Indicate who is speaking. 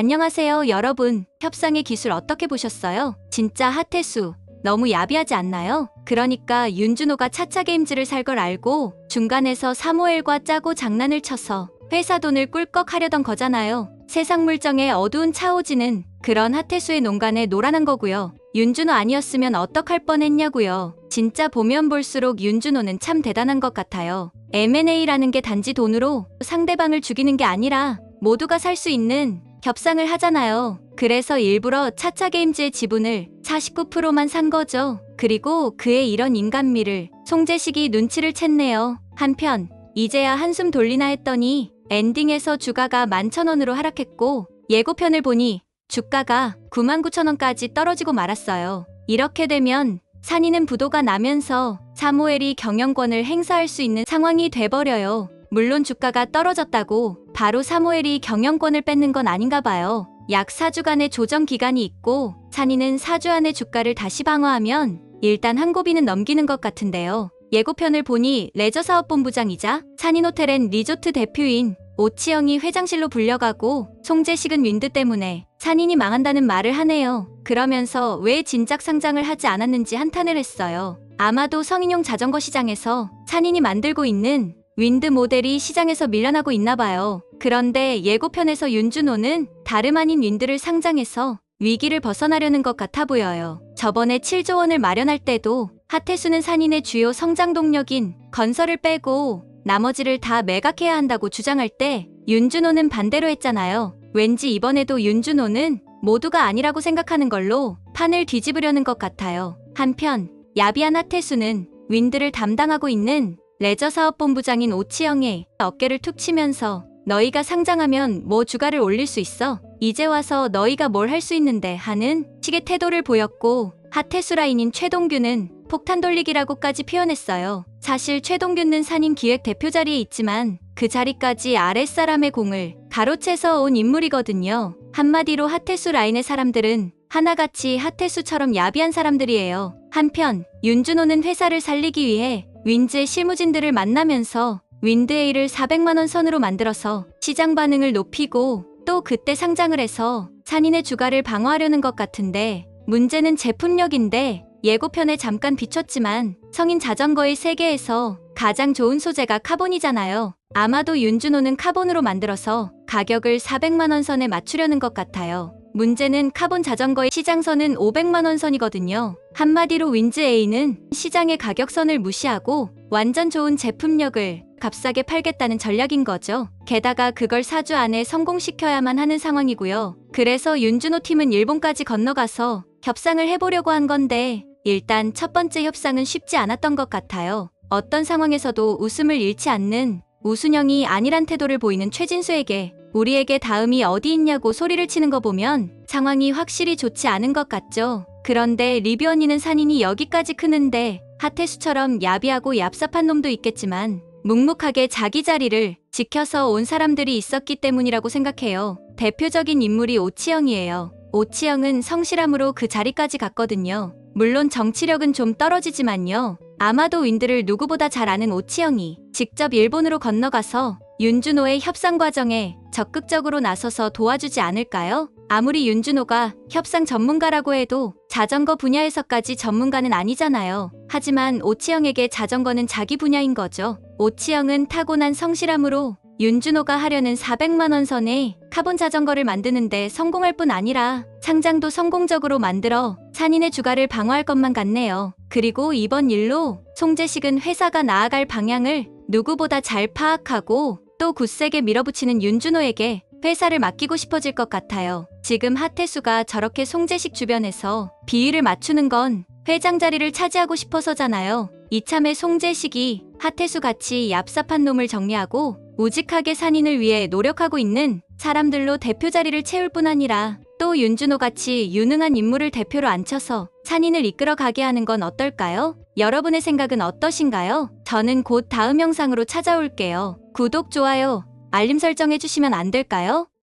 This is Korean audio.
Speaker 1: 안녕하세요, 여러분. 협상의 기술 어떻게 보셨어요? 진짜 핫해수. 너무 야비하지 않나요? 그러니까 윤준호가 차차 게임즈를 살 걸 알고 중간에서 사무엘과 짜고 장난을 쳐서 회사 돈을 꿀꺽 하려던 거잖아요. 세상 물정에 어두운 차오지는 그런 핫해수의 농간에 노란한 거고요. 윤준호 아니었으면 어떡할 뻔했냐고요. 진짜 보면 볼수록 윤준호는 참 대단한 것 같아요. M&A라는 게 단지 돈으로 상대방을 죽이는 게 아니라 모두가 살 수 있는 협상을 하잖아요. 그래서 일부러 차차 게임즈의 지분을 49%만 산 거죠. 그리고 그의 이런 인간미를 송재식이 눈치를 챘네요. 한편 이제야 한숨 돌리나 했더니 엔딩에서 주가가 11,000원으로 하락했고 예고편을 보니 주가가 99,000원까지 떨어지고 말았어요. 이렇게 되면 산이는 부도가 나면서 사무엘이 경영권을 행사할 수 있는 상황이 돼버려요. 물론 주가가 떨어졌다고 바로 사무엘이 경영권을 뺏는 건 아닌가 봐요. 약 4주간의 조정 기간이 있고 산이는 4주 안에 주가를 다시 방어하면 일단 한 고비는 넘기는 것 같은데요. 예고편을 보니 레저사업본부장이자 산인호텔 앤 리조트 대표인 오치영이 회장실로 불려가고 송재식은 윈드 때문에 산인이 망한다는 말을 하네요. 그러면서 왜 진작 상장을 하지 않았는지 한탄을 했어요. 아마도 성인용 자전거 시장에서 산인이 만들고 있는 윈드 모델이 시장에서 밀려나고 있나 봐요. 그런데 예고편에서 윤준호는 다름 아닌 윈드를 상장해서 위기를 벗어나려는 것 같아 보여요. 저번에 7조 원을 마련할 때도 하태수는 산인의 주요 성장 동력인 건설을 빼고 나머지를 다 매각해야 한다고 주장할 때 윤준호는 반대로 했잖아요. 왠지 이번에도 윤준호는 모두가 아니라고 생각하는 걸로 판을 뒤집으려는 것 같아요. 한편 야비한 하태수는 윈드를 담당하고 있는 레저사업본부장인 오치영의 어깨를 툭 치면서 너희가 상장하면 뭐 주가를 올릴 수 있어? 이제 와서 너희가 뭘 할 수 있는데 하는 식의 태도를 보였고 하태수 라인인 최동규는 폭탄 돌리기라고까지 표현했어요. 사실 최동규는 산임 기획 대표 자리에 있지만 그 자리까지 아랫사람의 공을 가로채서 온 인물이거든요. 한마디로 하태수 라인의 사람들은 하나같이 하태수처럼 야비한 사람들이에요. 한편 윤준호는 회사를 살리기 위해 윈즈의 실무진들을 만나면서 윈드에이를 400만원 선으로 만들어서 시장 반응을 높이고 또 그때 상장을 해서 산인의 주가를 방어하려는 것 같은데 문제는 제품력인데 예고편에 잠깐 비쳤지만 성인 자전거의 세계에서 가장 좋은 소재가 카본이잖아요. 아마도 윤준호는 카본으로 만들어서 가격을 400만원 선에 맞추려는 것 같아요. 문제는 카본 자전거의 시장선은 500만원 선이거든요. 한마디로 윈즈 A는 시장의 가격선을 무시하고 완전 좋은 제품력을 값싸게 팔겠다는 전략인 거죠. 게다가 그걸 4주 안에 성공시켜야만 하는 상황이고요. 그래서 윤준호 팀은 일본까지 건너가서 협상을 해보려고 한 건데 일단 첫 번째 협상은 쉽지 않았던 것 같아요. 어떤 상황에서도 웃음을 잃지 않는 우순영이 아니란 태도를 보이는 최진수에게 우리에게 다음이 어디 있냐고 소리를 치는 거 보면 상황이 확실히 좋지 않은 것 같죠. 그런데 리뷰 언니는 산인이 여기까지 크는데 하태수처럼 야비하고 얍삽한 놈도 있겠지만 묵묵하게 자기 자리를 지켜서 온 사람들이 있었기 때문이라고 생각해요. 대표적인 인물이 오치영이에요. 오치영은 성실함으로 그 자리까지 갔거든요. 물론 정치력은 좀 떨어지지만요. 아마도 윈드를 누구보다 잘 아는 오치영이 직접 일본으로 건너가서 윤준호의 협상 과정에 적극적으로 나서서 도와주지 않을까요? 아무리 윤준호가 협상 전문가라고 해도 자전거 분야에서까지 전문가는 아니잖아요. 하지만 오치영에게 자전거는 자기 분야인 거죠. 오치영은 타고난 성실함으로 윤준호가 하려는 400만원 선에 카본 자전거를 만드는데 성공할 뿐 아니라 상장도 성공적으로 만들어 산인의 주가를 방어할 것만 같네요. 그리고 이번 일로 송재식은 회사가 나아갈 방향을 누구보다 잘 파악하고 또 굳세게 밀어붙이는 윤준호에게 회사를 맡기고 싶어질 것 같아요. 지금 하태수가 저렇게 송재식 주변에서 비위를 맞추는 건 회장 자리를 차지하고 싶어서잖아요. 이참에 송재식이 하태수 같이 얍삽한 놈을 정리하고 우직하게 산인을 위해 노력하고 있는 사람들로 대표 자리를 채울 뿐 아니라 또 윤준호 같이 유능한 인물을 대표로 앉혀서 산인을 이끌어 가게 하는 건 어떨까요? 여러분의 생각은 어떠신가요? 저는 곧 다음 영상으로 찾아올게요. 구독, 좋아요, 알림 설정해 주시면 안 될까요?